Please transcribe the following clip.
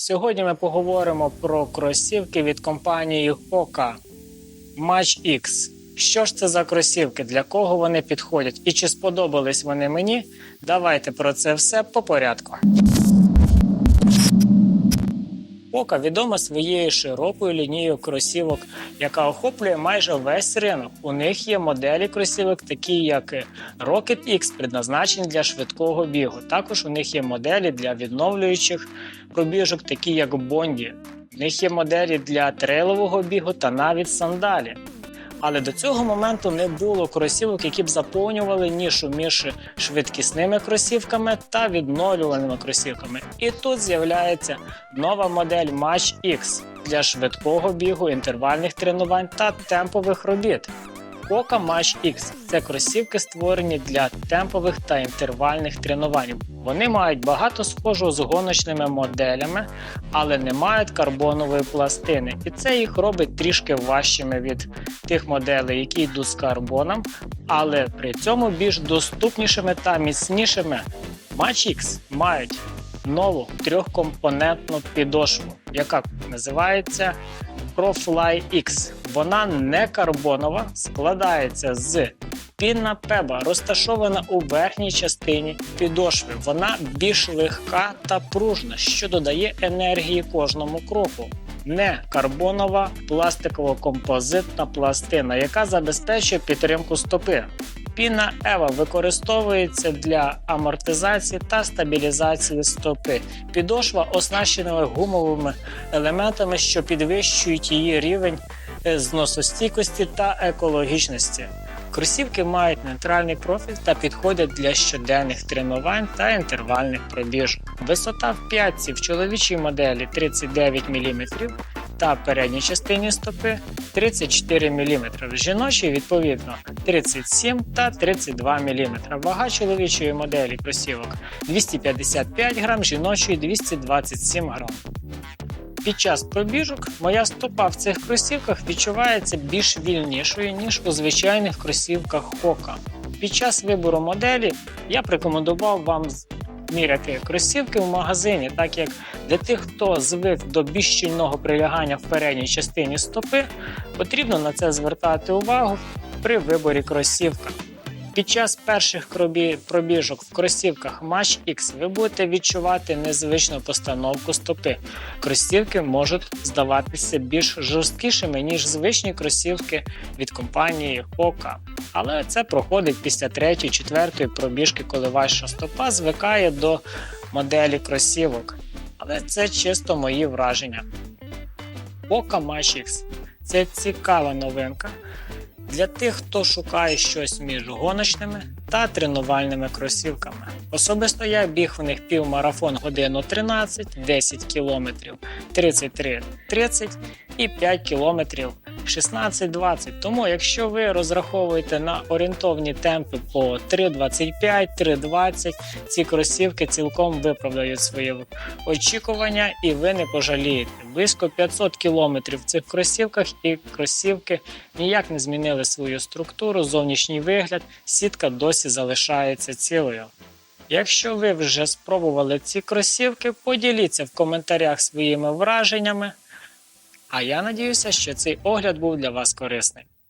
Сьогодні ми поговоримо про кросівки від компанії Hoka Match X. Що ж це за кросівки, для кого вони підходять і чи сподобались вони мені? Давайте про це все по порядку. Hoka відома своєю широкою лінією кросівок, яка охоплює майже весь ринок. У них є моделі кросівок, такі як Rocket X, предназначені для швидкого бігу. Також у них є моделі для відновлюючих пробіжок, такі як Бонді. У них є моделі для трейлового бігу та навіть сандалі. Але до цього моменту не було кросівок, які б заповнювали нішу між швидкісними кросівками та відновлюваними кросівками. І тут з'являється нова модель Match X для швидкого бігу, інтервальних тренувань та темпових робіт. Hoka Match X – це кросівки, створені для темпових та інтервальних тренувань. Вони мають багато схожого з гоночними моделями, але не мають карбонової пластини. І це їх робить трішки важчими від тих моделей, які йдуть з карбоном, але при цьому більш доступнішими та міцнішими. Match X мають нову трьохкомпонентну підошву, яка називається ProFly X. Вона не карбонова, складається з пінна пеба, розташована у верхній частині підошви. Вона більш легка та пружна, що додає енергії кожному кроку. Не карбонова пластиково-композитна пластина, яка забезпечує підтримку стопи. Піна Ева використовується для амортизації та стабілізації стопи. Підошва оснащена гумовими елементами, що підвищують її рівень зносостійкості та екологічності. Кросівки мають нейтральний профіль та підходять для щоденних тренувань та інтервальних пробіжок. Висота в п'ятці в чоловічій моделі 39 мм та в передній частині стопи 34 мм. В жіночій відповідно 37 та 32 мм. Вага чоловічої моделі кросівок 255 грам, жіночої 227 грам. Під час пробіжок моя стопа в цих кросівках відчувається більш вільнішою, ніж у звичайних кросівках Hoka. Під час вибору моделі я б рекомендував вам міряти кросівки в магазині, так як для тих, хто звик до більш щільного прилягання в передній частині стопи, потрібно на це звертати увагу при виборі кросівка. Під час перших пробіжок в кросівках Match X ви будете відчувати незвичну постановку стопи. Кросівки можуть здаватися більш жорсткішими, ніж звичні кросівки від компанії Hoka. Але це проходить після третьої, четвертої пробіжки, коли ваша стопа звикає до моделі кросівок. Але це чисто мої враження. Hoka Match X – це цікава новинка для тих, хто шукає щось між гоночними та тренувальними кросівками. Особисто я біг в них півмарафон годину 13, 10 км 33-30 і 5 км 16-20. Тому, якщо ви розраховуєте на орієнтовні темпи по 3.25, 3.20, ці кросівки цілком виправдають свої очікування, і ви не пожалієте. Близько 500 кілометрів в цих кросівках, і кросівки ніяк не змінили свою структуру, зовнішній вигляд, сітка досі залишається цілою. Якщо ви вже спробували ці кросівки, поділіться в коментарях своїми враженнями. А я надіюся, що цей огляд був для вас корисний.